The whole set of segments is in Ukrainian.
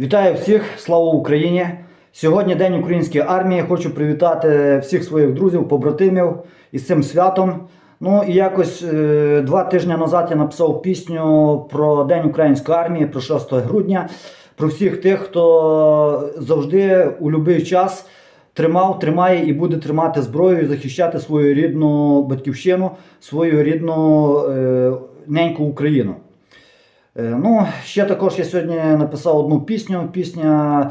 Вітаю всіх, слава Україні! Сьогодні День української армії. Хочу привітати всіх своїх друзів, побратимів із цим святом. Ну і якось е, два тижні назад я написав пісню про День української армії, про 6 грудня, про всіх тих, хто завжди у будь-який час тримав, тримає і буде тримати зброю, і захищати свою рідну батьківщину, свою рідну е, неньку Україну. Е, Ну, ще також я сьогодні написав одну пісню. Пісня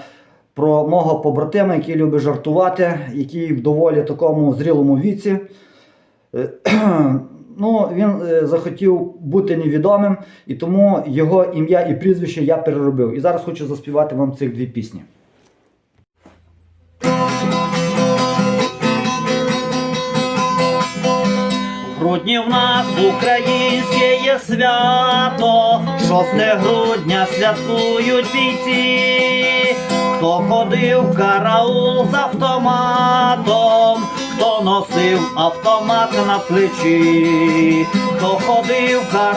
про мого побратима, який любить жартувати, який в доволі такому зрілому віці. Е, Ну, він е, захотів бути невідомим, і тому його ім'я і прізвище я переробив. І зараз хочу заспівати вам цих дві пісні. Грудні в нас українське є свято, 6 грудня святкують бійці, хто ходив в караул з автоматом, хто носив автомат на плечі, хто ходив в караул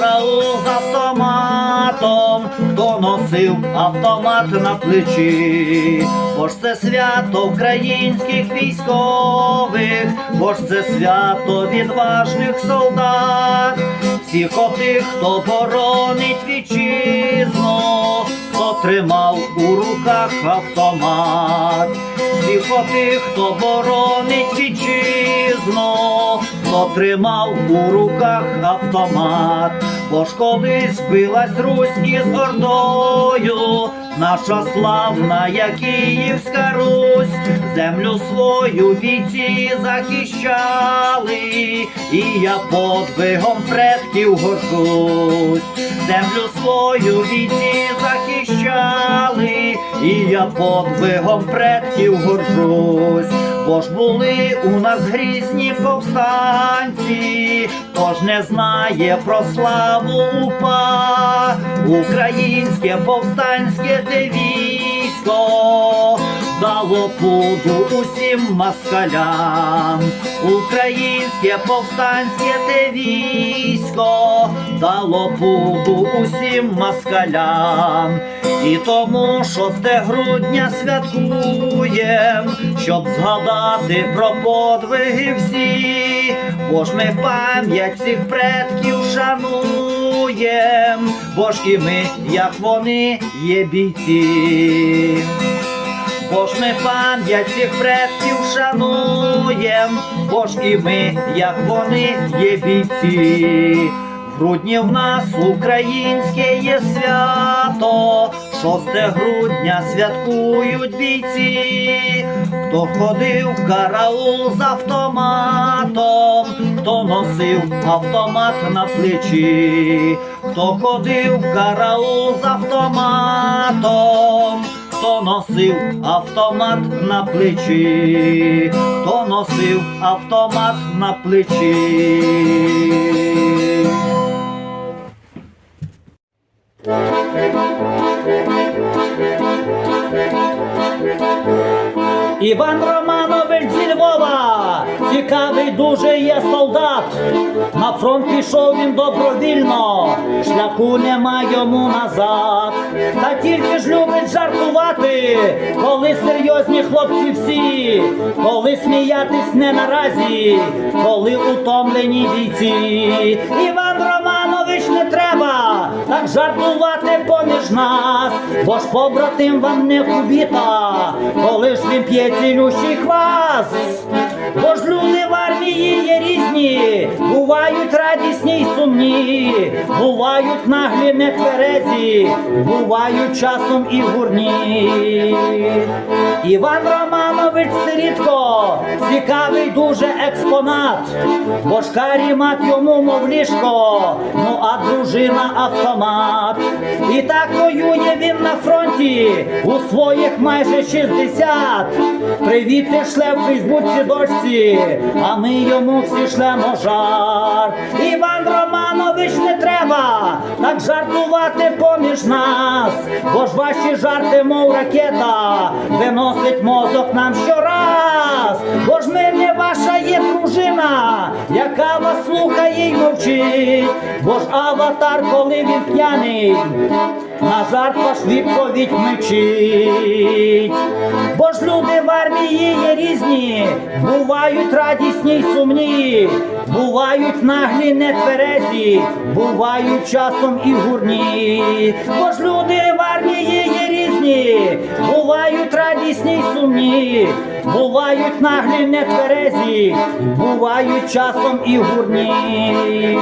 автоматом, хто носив автомат на плечі, бо ж це свято українських військових, бо ж це свято відважних солдат, всіх отих, хто боронить вітчизну, хто тримав у руках автомат, всіх отих, хто боронить вітчизну, хто тримав у руках автомат, бо ж колись билась Русь із Ордою, наша славна як Київська Русь, землю свою війці захищали, і я подвигом предків горжусь, землю свою війці захищали, і я подвигом предків горжусь. Бо ж були у нас грізні повстанці, хто ж не знає про славу упа, українське повстанське те військо дало пуду усім москалям, українське повстанське те військо дало пуду усім москалям. І тому 6 грудня святкуєм, щоб згадати про подвиги всі, бо ж ми пам'ять всіх предків шануєм, бо ж і ми, як вони, є бійці. Бо ж ми пам'ять всіх предків шануєм, бо ж і ми, як вони, є бійці. В грудні в нас українське є свято, 6 грудня святкують бійці, хто ходив в караул з автоматом, хто носив автомат на плечі, хто ходив в караул з автоматом хто носив автомат на плечі, хто носив автомат на плечі. Іван Романович зі Львова, цікавий дуже є солдат. На фронт пішов він добровільно, шляху нема йому назад. Та тільки ж любить жартувати, коли серйозні хлопці всі, коли сміятись не наразі, коли утомлені бійці. Іван Романович не треба так жартувати поміж нас, бо ж побратим вам не кубіта, коли ж він п'є цілющий квас. Бо ж люди в армії є різні, бувають радісні й сумні, бувають наглі нетверезі, бувають часом і гурні. Іван Романович Сирітко, цікавий дуже експонат, бо ж карімат йому мов ліжко, ну а дружина автомат. І так воює він на фронті у своїх майже 60. Привіти шле в Фейсбуці дочці, а ми йому всі шлемо жар. Іван Романович не треба так жартувати поміж нас, бо ж ваші жарти, мов ракета, виносить мозок нам щораз, бо ж ми не ваша є дружина, яка вас слухає й мовчить, бо ж аватар, коли він п'яний, на жарт ваш відповідь мечить. Бо ж люди в армії є різні, бувають радісні й сумні, бувають наглі, нетверезі, бувають часом і гурні. Бо ж люди в армії є різні, бувають радісні й сумні, бувають наглі, нетверезі, бувають часом і гурні.